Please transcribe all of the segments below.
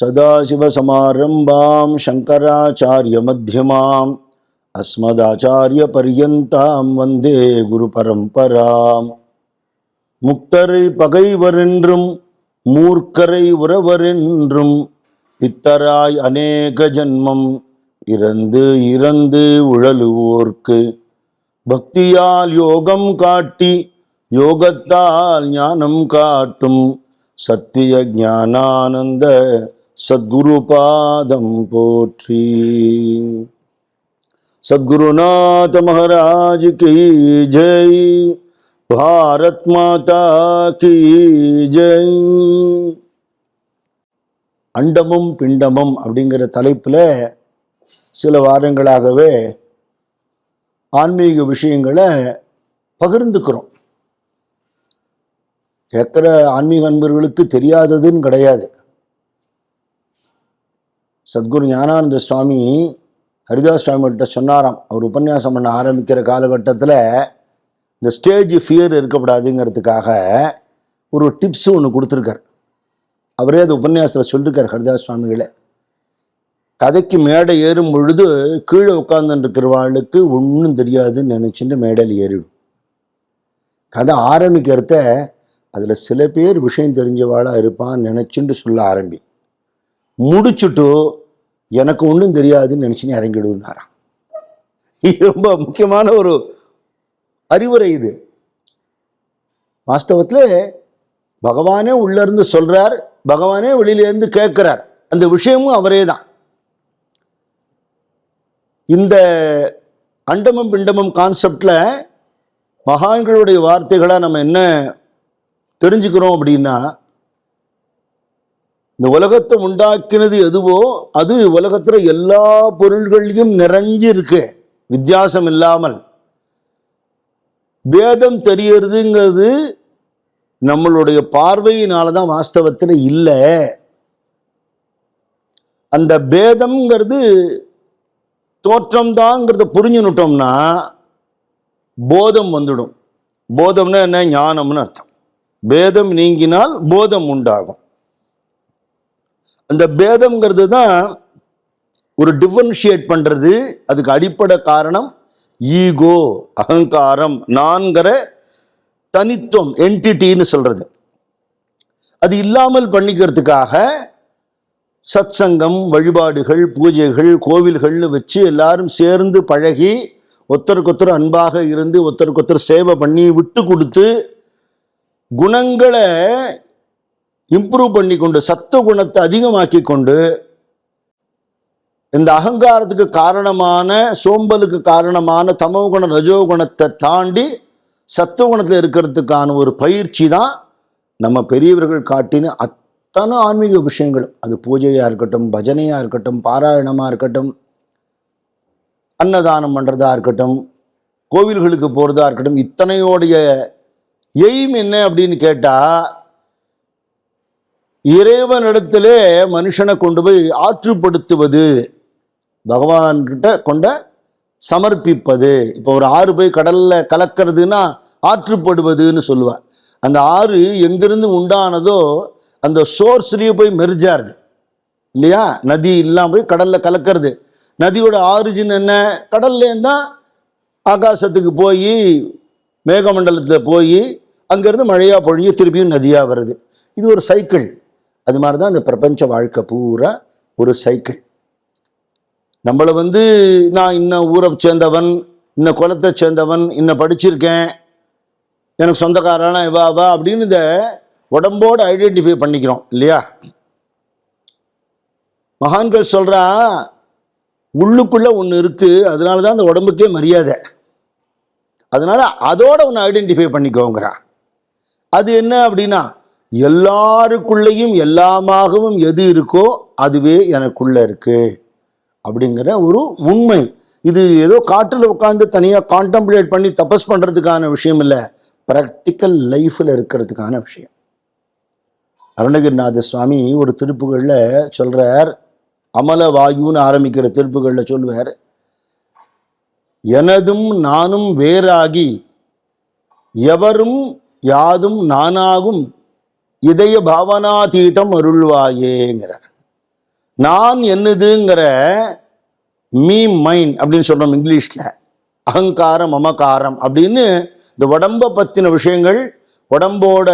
सदाशिवसमारम्भां शङ्कराचार्यमध्यमाम् अस्मदाचार्यपर्यन्तां वन्दे குருபரம்பராம் முக்தரை பகைவரென்றும் மூர்க்கரை உறவரென்றும் பித்தராய் அநேக ஜன்மம் இறந்து இறந்து உழலுவோர்க்கு பக்தியால் யோகம் காட்டி யோகத்தால் ஞானம் காட்டும் சத்திய ஞானானந்த சத்குரு பாதம் போற்றி. சத்குருநாத மகாராஜ் கி ஜெய். பாரத் மாதா கி ஜெய். அண்டமும் பிண்டமும் அப்படிங்கிற தலைப்பில் சில வாரங்களாகவே ஆன்மீக விஷயங்களை பகிர்ந்துக்கிறோம். கேட்குற ஆன்மீக அன்பர்களுக்கு தெரியாததுன்னு கிடையாது. சத்குரு ஞானானந்த சுவாமி ஹரிதாஸ் சுவாமிகிட்ட சொன்னாராம். அவர் உபன்யாசம் பண்ண ஆரம்பிக்கிற காலகட்டத்தில் இந்த ஸ்டேஜ் ஃபியர் இருக்கக்கூடாதுங்கிறதுக்காக ஒரு டிப்ஸ் ஒன்று கொடுத்துருக்கார். அவரே அது உபன்யாசத்தில் சொல்லியிருக்கார் ஹரிதாஸ் சுவாமிகளை. கதைக்கு மேடை ஏறும் பொழுது கீழே உட்காந்துருக்கிறவாளுக்கு ஒன்றும் தெரியாதுன்னு நினச்சிட்டு மேடையில் ஏறிடும். கதை ஆரம்பிக்கிறத அதில் சில பேர் விஷயம் தெரிஞ்சவாளாக இருப்பான்னு நினச்சிட்டு சொல்ல ஆரம்பி. முடிச்சுட்டு எனக்கு ஒன்றும் தெரியாதுன்னு நினச்சின்னு இறங்கிடுனாராம் இது ரொம்ப முக்கியமான ஒரு அறிவுரை இது. வாஸ்தவத்தில் பகவானே உள்ள இருந்து பகவானே வெளியிலேருந்து கேட்குறார். அந்த விஷயமும் அவரே தான் இந்த அண்டமும் பிண்டமும் கான்செப்டில் மகான்களுடைய வார்த்தைகளாக நம்ம என்ன தெரிஞ்சுக்கிறோம் அப்படின்னா இந்த உலகத்தை உண்டாக்கினது எதுவோ அது உலகத்தில் எல்லா பொருள்களையும் நிறைஞ்சு இருக்கு. வித்தியாசம் இல்லாமல். வேதம் தெரியறதுங்கிறது நம்மளுடைய பார்வையினால தான் வாஸ்தவத்தில் இல்லை. அந்த பேதம்ங்கிறது தோற்றம்தாங்கிறத புரிஞ்சுனுட்டோம்னா போதம் வந்துடும். போதம்னா என்ன? ஞானம்னு அர்த்தம். பேதம் நீங்கினால் போதம் உண்டாகும். அந்த பேதம்ங்கிறது தான் ஒரு டிஃபரன்ஷியேட் பண்ணுறது அதுக்கு அடிப்படை காரணம் ஈகோ அகங்காரம் நான்கிற தனித்துவம் என்டிட்டின்னு சொல்கிறது அது இல்லாமல் பண்ணிக்கிறதுக்காக சத்சங்கம் வழிபாடுகள் பூஜைகள் கோவில்கள்னு வச்சு எல்லாரும் சேர்ந்து பழகி ஒருத்தருக்கொத்தர் அன்பாக இருந்து ஒருத்தருக்கொத்தர் சேவை பண்ணி விட்டு கொடுத்து குணங்களை இம்ப்ரூவ் பண்ணி கொண்டு சத்துவ குணத்தை அதிகமாக்கி கொண்டு இந்த அகங்காரத்துக்கு காரணமான சோம்பலுக்கு காரணமான தமோ குண ரஜோ குணத்தை தாண்டி சத்துவ குணத்தில் இருக்கிறதுக்கான ஒரு பயிற்சி தான் நம்ம பெரியவர்கள் காட்டின அத்தனை ஆன்மீக விஷயங்கள் அது பூஜையாக இருக்கட்டும் பஜனையாக இருக்கட்டும் பாராயணமாக இருக்கட்டும் அன்னதானம் பண்ணுறதா இருக்கட்டும் கோவில்களுக்கு போகிறதா இருக்கட்டும் இத்தனையோடைய எய்ம் என்ன அப்படின்னு கேட்டால் இறைவனிடத்திலே மனுஷனை கொண்டு போய் ஆற்றுப்படுத்துவது பகவான்கிட்ட கொண்ட சமர்ப்பிப்பது. இப்போ ஒரு ஆறு போய் கடல்ல கலக்கிறதுனா ஆற்றுப்படுவதுன்னு சொல்லுவார். அந்த ஆறு எங்கிருந்து உண்டானதோ அந்த சோர்ஸ்லேயே போய் மெரிஜாருது இல்லையா? நதி இல்லாமல் போய் கடல்ல கலக்கிறது. நதியோட ஆரிஜின் என்ன? கடல்லேருந்து தான் ஆகாசத்துக்கு போய் மேகமண்டலத்தில் போய் அங்கேருந்து மழையாக பொழிஞ்சு திருப்பியும் நதியாக வருது. இது ஒரு சைக்கிள். அது மாதிரி தான் இந்த பிரபஞ்ச வாழ்க்கை பூரா ஒரு சைக்கிள் நம்மளை வந்து நான் இன்ன ஊரை சேர்ந்தவன் இன்ன குலத்தை சேர்ந்தவன் இன்ன படிச்சிருக்கேன் எனக்கு சொந்தக்காரனா இவா வா அப்படின்னு இந்த உடம்போடு ஐடென்டிஃபை பண்ணிக்கிறோம் இல்லையா? மகான்கள் சொல்கிறா உள்ளுக்குள்ளே ஒன்று இருக்குது அதனால தான் அந்த உடம்புக்கே மரியாதை. அதனால் அதோட ஒன்று ஐடென்டிஃபை பண்ணிக்கோங்கிறா. அது என்ன அப்படின்னா எல்லாருக்குள்ளேயும் எல்லாமாகவும் எது இருக்கோ அதுவே எனக்குள்ள இருக்கு. அப்படிங்கிற ஒரு உண்மை. இது ஏதோ காற்றில் உட்காந்து தனியாக கான்டம்ப்ளேட் பண்ணி தபஸ் பண்ணுறதுக்கான விஷயம் இல்லை. ப்ராக்டிக்கல் லைஃப்பில் இருக்கிறதுக்கான விஷயம். அருணகிரிநாத சுவாமி ஒரு திருப்புகளில் சொல்கிறார் அமல வாயுன்னு ஆரம்பிக்கிற திருப்புகளில் சொல்லுவார். எனதும் நானும் வேறாகி எவரும் யாதும் நானாகும் இதய பாவனாதீதம் அருள்வாயேங்கிறார். நான் என்னதுங்கிற மீ மைன் அப்படின்னு சொல்றோம் இங்கிலீஷ்ல. அகங்காரம் அமகாரம் அப்படின்னு இந்த உடம்பை பத்தின விஷயங்கள் உடம்போட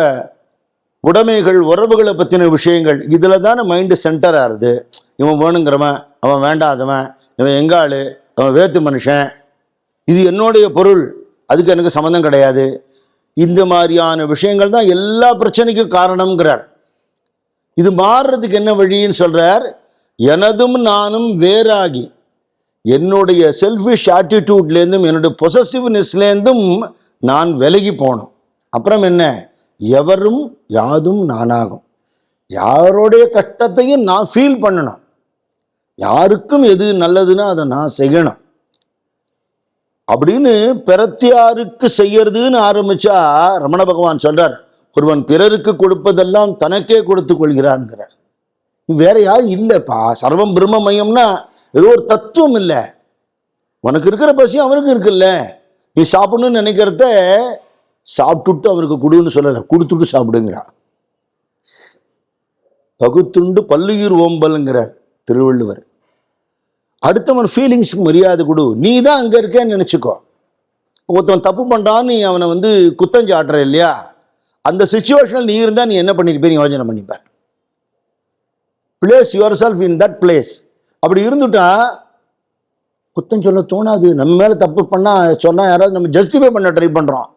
உடைமைகள் உறவுகளை பற்றின விஷயங்கள் இதில் தானே மைண்டு சென்டர் ஆகுது இவன் வேணுங்கிறவன் அவன் வேண்டாதவன் இவன் எங்காளு அவன் வேத்து மனுஷன். இது என்னுடைய பொருள் அதுக்கு எனக்கு சம்மந்தம் கிடையாது. இந்த மாதிரியான விஷயங்கள் தான் எல்லா பிரச்சனைக்கும் காரணம்ங்கிறார். இது மாறுறதுக்கு என்ன வழின்னு சொல்கிறார் எனதும் நானும் வேறாகி என்னுடைய செல்ஃபிஷ் ஆட்டிடியூட்லேருந்தும் என்னுடைய பொசசிவ்னஸ்லேருந்தும் நான் விலகி போகணும் அப்புறம் என்ன? எவரும் யாதும் நானாகும். யாருடைய கஷ்டத்தையும் நான் ஃபீல் பண்ணணும். யாருக்கும் எது நல்லதுன்னு அதை நான் செய்யணும். அப்படின்னு பிறத்தியாருக்கு செய்யறதுன்னு ஆரம்பிச்சா ரமண பகவான் சொல்றார் ஒருவன் பிறருக்கு கொடுப்பதெல்லாம் தனக்கே கொடுத்து கொள்கிறான்ங்கிறார் வேற யாரும் இல்லைப்பா சர்வம் பிரம்மமயம்னா ஏதோ ஒரு தத்துவம் இல்லை. உனக்கு இருக்கிற பசி அவனுக்கு இருக்குல்ல. நீ சாப்பிடணும்னு நினைக்கிறத சாப்பிட்டுட்டு அவருக்கு கொடுன்னு சொல்லலை கொடுத்துட்டு சாப்பிடுங்கிறா. பகுத்துண்டு பல்லுயிர் ஓம்பல்ங்கிறார் திருவள்ளுவர். அடுத்தவன் ஃபீலிங்ஸ்க்கு மரியாதை கொடு. நீ தான் அங்கே இருக்கேன்னு நினச்சிக்கோ. ஒருத்தவன் தப்பு பண்ணுறான்னு நீ அவனை வந்து குத்தஞ்சாட்டுற இல்லையா? அந்த சுச்சுவேஷனில் நீ இருந்தால் நீ என்ன பண்ணியிருப்பே நீ யோஜனை பண்ணிப்பார். Place yourself in that place அப்படி இருந்துட்டா குத்தம் சொல்ல தோணாது. நம்ம மேலே தப்பு பண்ணால் சொன்னால் யாராவது நம்ம ஜஸ்டிஃபை பண்ண ட்ரை பண்ணுறோம்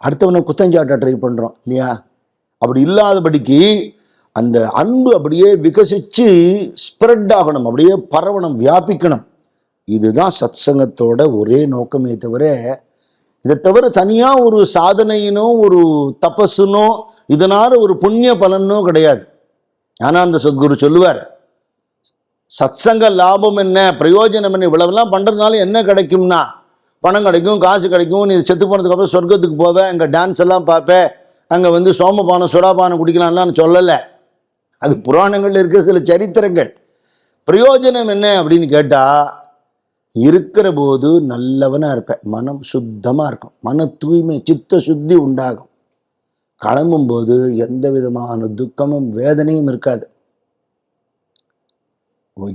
அடுத்தவனை குத்தஞ்சாட்ட ட்ரை பண்ணுறோம் இல்லையா? அப்படி இல்லாதபடிக்கு அந்த அன்பு அப்படியே விகசித்து ஸ்ப்ரெட் ஆகணும் அப்படியே பரவணும் வியாபிக்கணும். இதுதான் சத்சங்கத்தோட ஒரே நோக்கமே தவிர இதை தவிர தனியாக ஒரு சாதனையினோ ஒரு தபஸுனோ இதனால் ஒரு புண்ணிய பலனோ கிடையாது. ஞானானந்த சத்குரு சொல்லுவார் சத்சங்க லாபம் என்ன பிரயோஜனம் என்ன இவ்வளவெல்லாம் பண்ணுறதுனால என்ன கிடைக்கும்னா பணம் கிடைக்கும் காசு கிடைக்கும் நீ செத்து போனதுக்கப்புறம் சொர்க்கத்துக்கு போவேன் அங்கே டான்ஸ் எல்லாம் பார்ப்பேன் அங்கே வந்து சோமபானம் சுறாபானம் குடிக்கலாம்லாம் சொல்லலை. அது புராணங்களில் இருக்க சில சரித்திரங்கள். பிரயோஜனம் என்ன அப்படின்னு கேட்டால் இருக்கிற போது நல்லவனாக இருப்பேன் மனம் சுத்தமாக இருக்கும். மன தூய்மை சித்த சுத்தி உண்டாகும். கிளம்பும்போது எந்த விதமான துக்கமும் வேதனையும் இருக்காது.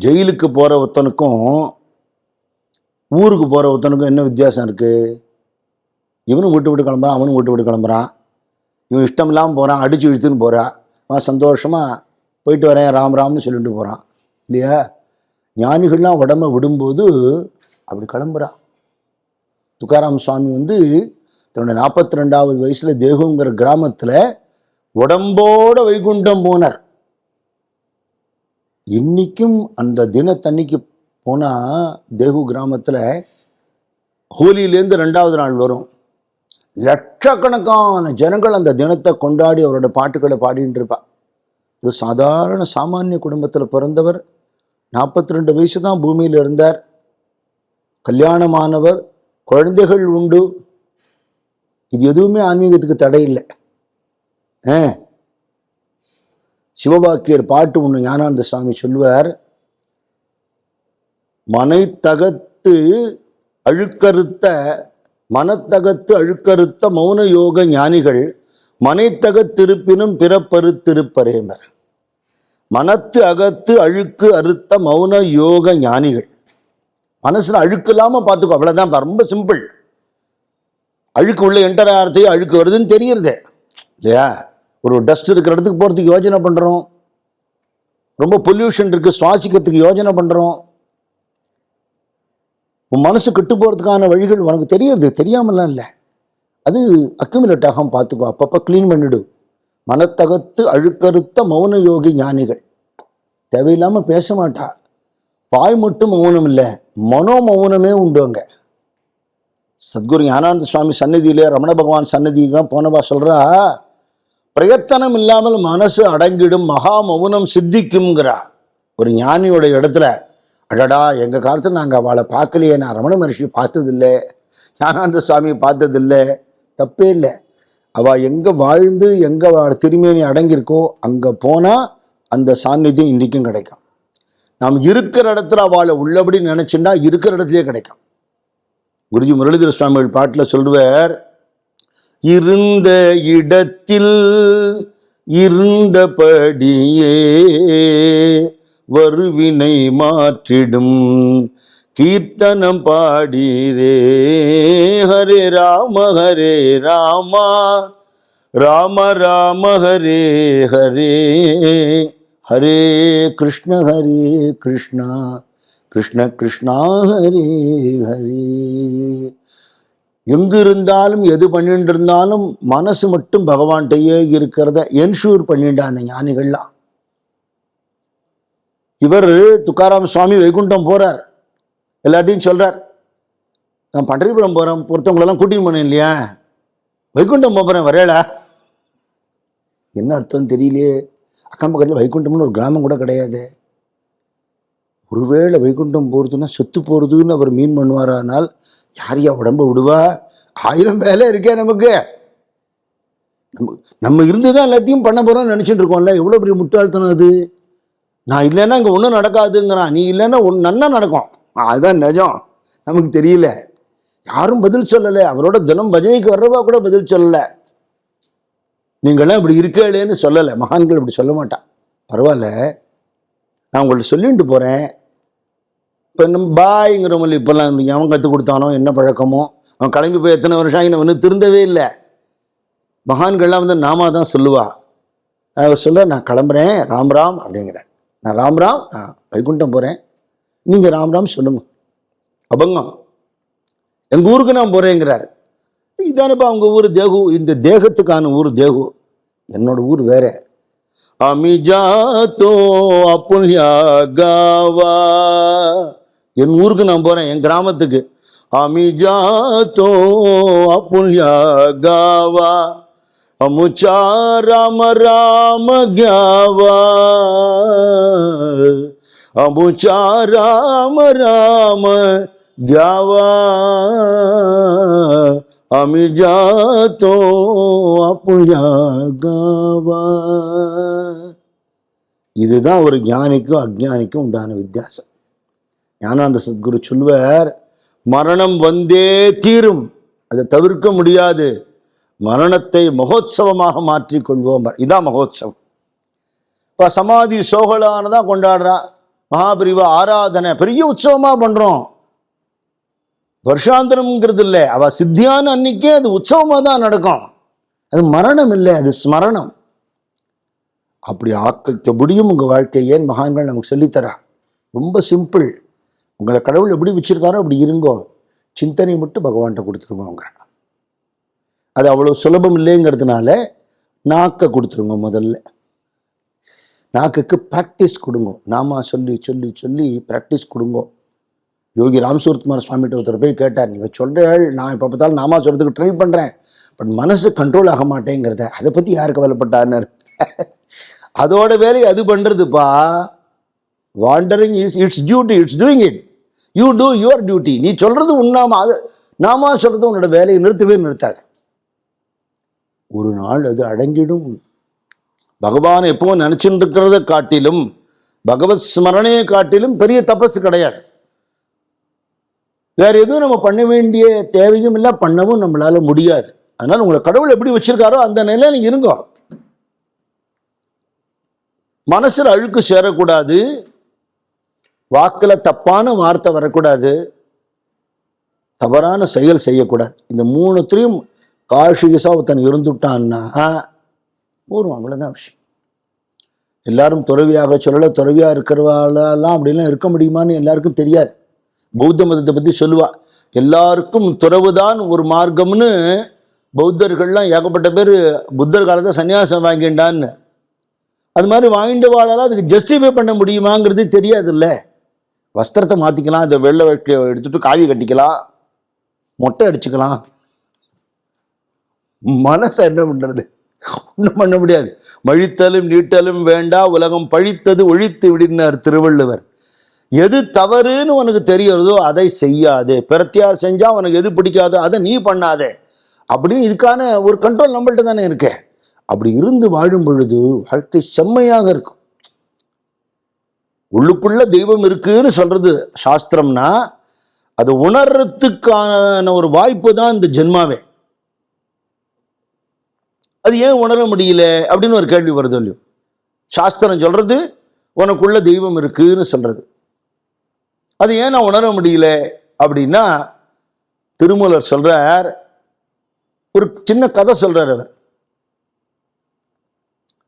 ஜெயிலுக்கு போகிற ஒருத்தனுக்கும் ஊருக்கு போகிற ஒருத்தனுக்கும் என்ன வித்தியாசம் இருக்குது இவனும் விட்டு விட்டு கிளம்புறான் அவனும் விட்டு விட்டு கிளம்புறான். இவன் இஷ்டம் இல்லாமல் போகிறான் அடித்து இழுத்துன்னு போகிறான் அவன் சந்தோஷமாக போயிட்டு வரேன் ராம் ராம்னு சொல்லிட்டு போகிறான் இல்லையா? ஞானிகள்லாம் உடம்ப விடும்போது அப்படி கிளம்புறான் துக்காராம் சுவாமி வந்து தன்னுடைய நாற்பத்தி ரெண்டாவது வயசில் தேகுங்கிற கிராமத்தில் உடம்போட வைகுண்டம் போனார். இன்னைக்கும் அந்த தினத்தன்னைக்கு போனால் தேகு கிராமத்தில் ஹோலியிலேருந்து ரெண்டாவது நாள் வரும். லட்சக்கணக்கான ஜனங்கள் அந்த தினத்தை கொண்டாடி அவரோட பாட்டுக்களை பாடிட்டு இருப்பாள் ஒரு சாதாரண சாமானிய குடும்பத்தில் பிறந்தவர் நாற்பத்தி ரெண்டு வயசு தான் பூமியில் இருந்தார். கல்யாணமானவர் குழந்தைகள் உண்டு. இது எதுவுமே ஆன்மீகத்துக்கு தடை இல்லை. ஆ? சிவபாக்கியர் பாட்டு ஒன்று ஞானானந்த சுவாமி சொல்லுவார் மனைத்தகத்து அழுக்கறுத்த மனத்தகத்து அழுக்கறுத்த மௌன யோக ஞானிகள் மனைத்தகத்திருப்பினும் பிறப்பறுத்திருப்பரேமர் மனத்து அகத்து அழுக்கு அறுத்த மௌன யோக ஞானிகள். மனசில் அழுக்கு இல்லாமல் பார்த்துக்கோ அவ்வளோதான் ரொம்ப சிம்பிள் அழுக்கு உள்ள என்டர் ஆகிறதையும் அழுக்கு வருதுன்னு தெரியுறது. இல்லையா? ஒரு டஸ்ட் இருக்கிற இடத்துக்கு போகிறதுக்கு யோஜனை பண்ணுறோம் ரொம்ப பொல்யூஷன் இருக்குது சுவாசிக்கிறதுக்கு யோஜனை பண்ணுறோம் உன் மனசு கெட்டு போகிறதுக்கான வழிகள் உனக்கு தெரியுது தெரியாமலாம் இல்லை. அது அக்குமுலேட் ஆகாமல் பார்த்துக்கோ. அப்பப்போ க்ளீன் பண்ணிடு. மனத்தகத்து அழுக்கறுத்த மௌன யோகி ஞானிகள். தேவையில்லாமல் பேச மாட்டா. வாய் மட்டும் மௌனம் இல்லை. மனோ மௌனமே உண்டு அங்கே. சத்குரு ஞானானந்த சுவாமி சன்னதியிலே ரமண பகவான் சன்னதிக்கெல்லாம் போனவா சொல்கிறா பிரயத்தனம் இல்லாமல் மனசு அடங்கிடும் மகா மௌனம் சித்திக்கும்ங்கிறா. ஒரு ஞானியோட இடத்துல அடடா எங்கள் காலத்தில் நாங்கள் அவளை பார்க்கலையே. நான் ரமண மகர்ஷி பார்த்ததில்லை. ஞானானந்த சுவாமியை பார்த்ததில்லை. தப்பே இல்லை. அவள் எங்கே வாழ்ந்து எங்கே திருமேனி அடங்கியிருக்கோ அங்கே போனால் அந்த சாநித்தியம் இன்றைக்கும் கிடைக்கும். நாம் இருக்கிற இடத்துல அவளை உள்ளபடி நினச்சுன்னா இருக்கிற இடத்துலயே கிடைக்கும். குருஜி முரளிதர சுவாமிகள் பாட்டில் சொல்லுவார் இருந்த இடத்தில் இருந்தபடியே வருவினை மாற்றிடும். கீர்த்தனம் பாடீரே. ஹரே ராம ஹரே ராமா. ராம ராம ஹரே ஹரே. ஹரே கிருஷ்ண ஹரே கிருஷ்ணா. கிருஷ்ண கிருஷ்ணா ஹரே ஹரே. எங்கு இருந்தாலும் எது பண்ணிட்டு இருந்தாலும் மனசு மட்டும் பகவான்கிட்டயே இருக்கிறத என்ஷூர் பண்ணிட்டா அந்த ஞானிகள்லாம். இவர் துக்காராம் சுவாமி வைகுண்டம் போறார். எல்லாத்தையும் சொல்கிறார் நான் பண்டரிபுரம் போகிறேன் பொறுத்தவங்களெல்லாம் கூட்டின்னு போனேன் இல்லையா? வைகுண்டம் போகிறேன் வரையலா? என்ன அர்த்தம் தெரியலையே. அக்கம் பக்கத்தில் வைகுண்டம்னு ஒரு கிராமம் கூட கிடையாது. ஒருவேளை வைகுண்டம் போகிறதுன்னா செத்து போகிறதுன்னு அவர் மீன் பண்ணுவாரானால் யார் யா உடம்ப விடுவா? ஆயிரம் வேலை இருக்கே நமக்கு. நம்ம நம்ம இருந்து தான் எல்லாத்தையும் பண்ண போகிறோம்னு நினச்சிட்டு இருக்கோம்ல. எவ்வளோ பெரிய முட்டாள்தனம் அது? நான் இல்லைன்னா இங்கே ஒன்றும் நடக்காதுங்கிறான். நீ இல்லைன்னா ஒன்று நன்னா நடக்கும். அதுதான் நிஜம். நமக்கு தெரியல. யாரும் பதில் சொல்லலை. அவரோட தினம் பஜனைக்கு வர்றவா கூட பதில் சொல்லலை. நீங்களாம் இப்படி இருக்கலேன்னு சொல்லலை. மகான்கள் இப்படி சொல்ல மாட்டான் பரவாயில்ல. நான் உங்கள்ட்ட சொல்லிட்டு போகிறேன் இப்போ நம்ம பாய்ங்கிறவங்க இப்போல்லாம் அவன் கற்றுக் கொடுத்தானோ என்ன பழக்கமோ அவன் கிளம்பி போய் எத்தனை வருஷம் ஆகி வந்து திருந்தவே இல்லை. மகான்கள்லாம் வந்து நாம தான் சொல்லுவா. அவர் சொல்ல நான் கிளம்புறேன். ராம் ராம் அப்படிங்கிறேன் நான் ராம் ராம் நான் வைகுண்டம் போகிறேன் நீங்கள் ராம் ராம் சொல்லுங்க. அபங்கம் எங்கள் ஊருக்கு நான் போகிறேங்கிறார் இதானப்பா அவங்க ஊர் தேகு. இந்த தேகத்துக்கான ஊர் தேகு. என்னோட ஊர் வேற. அமி ஜாத்தோ அப்புல்யா காவா. என் ஊருக்கு நான் போகிறேன் என் கிராமத்துக்கு. அமி ஜாத்தோ அப்புல்யா காவா. அமுச்சா ராம ராம கியாவா. அமுச்சா ராம ராம கியாவா আমি যাতো அப்புல்யா காவா இதுதான் ஒரு ஞானிக்கும் அஜ்ஞானிக்கும் உண்டான வித்தியாசம் ஞானானந்த சத்குரு சொல்வார் மரணம் வந்தே தீரும் அதை தவிர்க்க முடியாது மரணத்தை மகோத்சவமாக மாற்றிக்கொள்வோம் இதான் மகோத்சவம் இப்போ சமாதி சோகலானதான் கொண்டாடுறா மகாபிரிவ ஆராதனை பெரிய உற்சவமாக பண்ணுறோம் வருஷாந்தரம்ங்கிறது இல்லை அவள் சித்தியான அன்னைக்கே அது உற்சவமாக தான் நடக்கும். அது மரணம் இல்லை அது ஸ்மரணம். அப்படி ஆக்க முடியும் உங்கள் வாழ்க்கை. ஏன் மகான்கள் நமக்கு சொல்லித்தரா? ரொம்ப சிம்பிள். உங்களை கடவுள் எப்படி வச்சிருக்காரோ அப்படி இருங்கோ. சிந்தனை மட்டும் பகவான்கிட்ட கொடுத்துருவோங்கிற அது அவ்வளோ சுலபம் இல்லைங்கிறதுனால நாக்கை கொடுத்துருங்க முதல்ல. நாக்குக்கு ப்ராக்டிஸ் கொடுங்க. நாமா சொல்லி சொல்லி சொல்லி ப்ராக்டிஸ் கொடுங்க. யோகி ராம்சூர்குமார் சுவாமிகிட்ட ஒருத்தர் போய் கேட்டார் நீங்கள் சொல்கிறீர்கள் நான் இப்போ பார்த்தாலும் நாமா சொல்கிறதுக்கு ட்ரை பண்ணுறேன் பட் மனசு கண்ட்ரோல் ஆக மாட்டேங்கிறத அதை பற்றி யார் கவலைப்பட்டார்னார் அதோட வேலை அது பண்ணுறதுப்பா wandering is it's duty it's doing it you do your duty நீ சொல்கிறது உண்ணாம அது நாமா சொல்கிறது உன்னோட வேலையை நிறுத்தவே நிறுத்தாது. ஒரு நாள் அது அடங்கிடும். பகவான் எப்போ நினச்சிட்டு இருக்கிறத காட்டிலும் பகவத் ஸ்மரணையை காட்டிலும் பெரிய தபஸ் கிடையாது. வேற எதுவும் நம்ம பண்ண வேண்டிய தேவையும் இல்லை பண்ணவும் நம்மளால முடியாது. அதனால் உங்களை கடவுள் எப்படி வச்சிருக்காரோ அந்த நிலையில் நீங்கள் இருங்கோ. மனசில் அழுக்கு சேரக்கூடாது. வாக்கில் தப்பான வார்த்தை வரக்கூடாது. தவறான செயல் செய்யக்கூடாது. இந்த மூணுத்திலையும் காஷிகசாக ஒருத்தன் இருந்துட்டான்னா போரும் அவ்வளோதான் விஷயம். எல்லாரும் துறவியாக சொல்லலை துறவியாக இருக்கிறவாளெல்லாம் அப்படிலாம் இருக்க முடியுமான்னு எல்லாருக்கும் தெரியாது. பௌத்த மதத்தை பற்றி சொல்லுவா. எல்லாருக்கும் துறவுதான் ஒரு மார்க்கம்னு பௌத்தர்கள்லாம் ஏகப்பட்ட பேர் புத்தர் காலத்தை சன்னியாசம் வாங்கிண்டான்னு. அது மாதிரி வாங்கிட்டு வாழலாம் அதுக்கு ஜஸ்டிஃபை பண்ண முடியுமாங்கிறது தெரியாதுல்ல. வஸ்திரத்தை மாற்றிக்கலாம் இந்த வெள்ளை வெட்டி எடுத்துட்டு காவி கட்டிக்கலாம் மொட்டை அடிச்சுக்கலாம். மனசை என்ன பண்ணுறது ஒன்றும் பண்ண முடியாது. மழித்தலும் நீட்டலும் வேண்டா உலகம் பழித்தது ஒழித்து விடினார் திருவள்ளுவர். எது தவறுன்னு உனக்கு தெரியறதோ அதை செய்யாதே. பிரத்தியார் செஞ்சால் உனக்கு எது பிடிக்காதோ அதை நீ பண்ணாதே. அப்படின்னு இதுக்கான ஒரு கண்ட்ரோல் நம்மள்கிட்ட தானே இருக்கே. அப்படி இருந்து வாழும் பொழுது வாழ்க்கை செம்மையாக இருக்கும். உள்ளுக்குள்ள தெய்வம் இருக்குன்னு சொல்றது சாஸ்திரம்னா அது உணர்றதுக்கான ஒரு வாய்ப்பு தான் இந்த ஜென்மாவே. அது ஏன் உணர முடியல அப்படின்னு ஒரு கேள்வி வருது இல்லையோ? சாஸ்திரம் சொல்கிறது உனக்குள்ள தெய்வம் இருக்குன்னு சொல்கிறது அது ஏன் நான் உணர முடியல அப்படின்னா திருமூலர் சொல்கிறார் ஒரு சின்ன கதை சொல்கிறார் அவர்.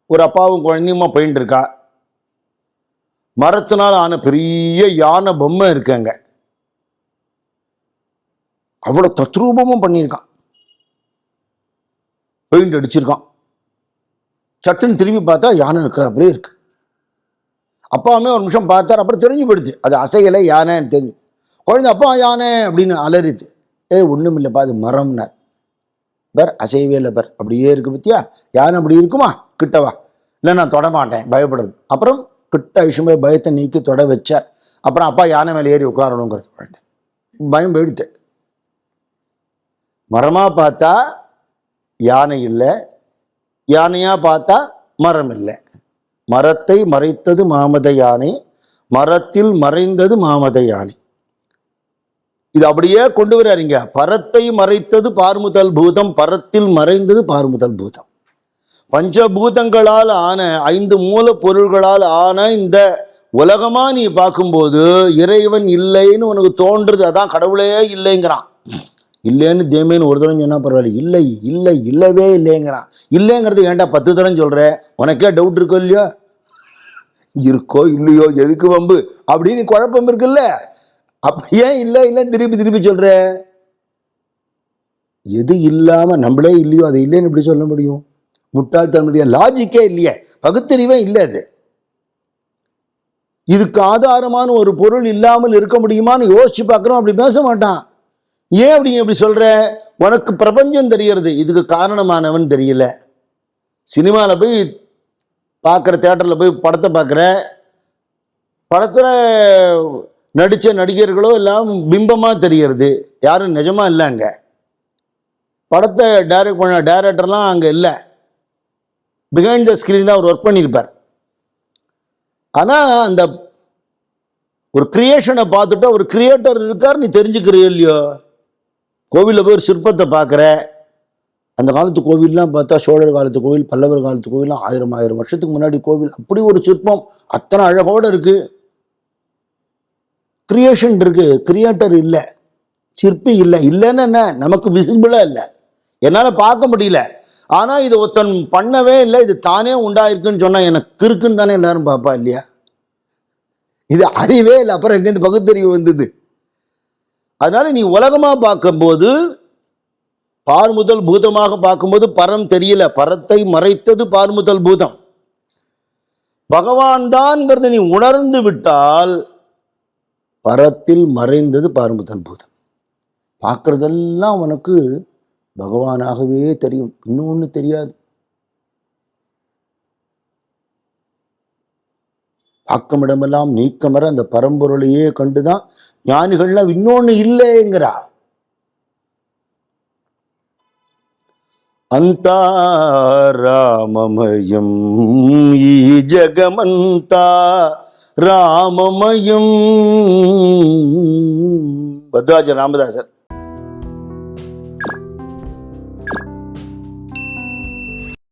ஒரு அப்பாவும் குழந்தையுமா போயிட்டு இருக்கா? மரத்தினால் ஆன பெரிய யானை பொம்மை இருக்காங்க அவ்வளோ தத்ரூபமும் பண்ணியிருக்கான். பெயிண்ட் அடிச்சிருக்கான். சட்டுன்னு திரும்பி பார்த்தா யானை இருக்கிற அப்படியே இருக்கு. அப்பாவுமே ஒரு நிமிஷம் பார்த்தார் அப்புறம் தெரிஞ்சு போயிடுச்சு அது அசையலை யானைன்னு தெரிஞ்சு. குழந்தை அப்பா யானை அப்படின்னு அலறிது ஏ ஒன்றும் இல்லைப்பா அது மரம்னார். பர் அசையவே இல்லை பர். அப்படியே இருக்கு பத்தியா? யானை அப்படி இருக்குமா? கிட்டவா இல்லை நான் தொட மாட்டேன். பயப்படுறது. அப்புறம் கிட்ட விஷயமே பயத்தை நீக்கி தொட வச்சார். அப்புறம் அப்பா யானை மேலே ஏறி உட்காரணுங்கிறது குழந்தை. பயம் போயிடுத்து மரமாக பார்த்தா யானை இல்லை. யானையாக பார்த்தா மரம் இல்லை. மரத்தை மறைத்தது மாமத யானை மரத்தில் மறைந்தது மாமத யானை. இது அப்படியே கொண்டு வர்றாருங்க பரத்தை மறைத்தது பார்முதல் பூதம் பரத்தில் மறைந்தது பார்முதல் பூதம். பஞ்சபூதங்களால் ஆன ஐந்து மூலப்பொருள்களால் ஆன இந்த உலகமாக நீ பார்க்கும்போது இறைவன் இல்லைன்னு உனக்கு தோன்றுறது. அதான் கடவுளே இல்லைங்கிறான். இல்லைன்னு தேமேன்னு ஒரு தடவை சொன்னால் பரவாயில்ல. இல்லை இல்லை இல்லவே இல்லைங்கிறான். இல்லைங்கிறது ஏன்டா பத்து தடவை சொல்கிறேன் உனக்கே டவுட் இருக்கோ இல்லையோ? இருக்கோ இல்லையோ எதுக்கு வம்பு? அப்படின்னு குழப்பம் இருக்குல்ல. அப்ப ஏன் இல்லை இல்லைன்னு திருப்பி திருப்பி சொல்கிற எது இல்லாமல் நம்மளே இல்லையோ அது இல்லைன்னு எப்படி சொல்ல முடியும்? முட்டாள்தனமுடைய லாஜிக்கே இல்லையே. பகுத்தறிவே இல்லை அது. இதுக்கு ஆதாரமான ஒரு பொருள் இல்லாமல் இருக்க முடியுமான்னு யோசிச்சு பார்க்குறோம் அப்படி பேச மாட்டான். ஏன் அப்படி இப்படி சொல்ற? உனக்கு பிரபஞ்சம் தெரியறது இதுக்கு காரணமானவன் தெரியல. சினிமாவில் போய் பார்க்குற தேட்டரில் போய் படத்தை பார்க்குற படத்தில் நடித்த நடிகர்களோ எல்லாம் பிம்பமாக தெரிகிறது. யாரும் நிஜமாக இல்லை அங்கே. படத்தை டைரக்ட் பண்ண டைரக்டர்லாம் அங்கே இல்லை. பிஹைண்ட் த ஸ்க்ரீன் தான் அவர் ஒர்க் பண்ணியிருப்பார் ஆனால் அந்த ஒரு கிரியேஷனை பார்த்துட்டா ஒரு கிரியேட்டர் இருக்கார் நீ தெரிஞ்சுக்கிறியோ இல்லையோ? கோவிலில் போய் ஒரு சிற்பத்தை பார்க்குற அந்த காலத்து கோவில்லாம் பார்த்தா சோழர் காலத்து கோவில் பல்லவர் காலத்து கோவில்லாம் ஆயிரம் ஆயிரம் வருஷத்துக்கு முன்னாடி கோவில் அப்படி ஒரு சிற்பம் அத்தனை அழகோட இருக்கு. கிரியேஷன் இருக்கு கிரியேட்டர் இல்லை சிற்பி இல்லை இல்லைன்னு என்ன நமக்கு விசிபிளாக இல்லை. என்னால் பார்க்க முடியல. ஆனால் இது ஒருத்தன் பண்ணவே இல்லை இது தானே உண்டாயிருக்குன்னு சொன்னால் எனக்கு இருக்குன்னு தானே எல்லாரும் பார்ப்பா இல்லையா? இது அறிவே இல்லை அப்புறம் எங்கேருந்து பகுத்தறிவு வந்தது? அதனால நீ உலகமாக பார்க்கும்போது பார் முதல் பூதமாக பார்க்கும்போது பரம் தெரியல. பரத்தை மறைத்தது பார் முதல் பூதம். பகவான் தான்ங்கிறத நீ உணர்ந்து விட்டால் பரத்தில் மறைந்தது பார் முதல் பூதம். பார்க்குறதெல்லாம் உனக்கு பகவானாகவே தெரியும். இன்னொன்று தெரியாது. ஆக்கமிடமெல்லாம் நீக்கமர அந்த பரம்பொருளையே கண்டுதான் ஞானிகள்லாம் இன்னொன்று இல்லைங்கிறா. அந்தாராமமயம் ஈ ஜகமந்தா ராமமயம். பத்ராஜ ராமதாசர்.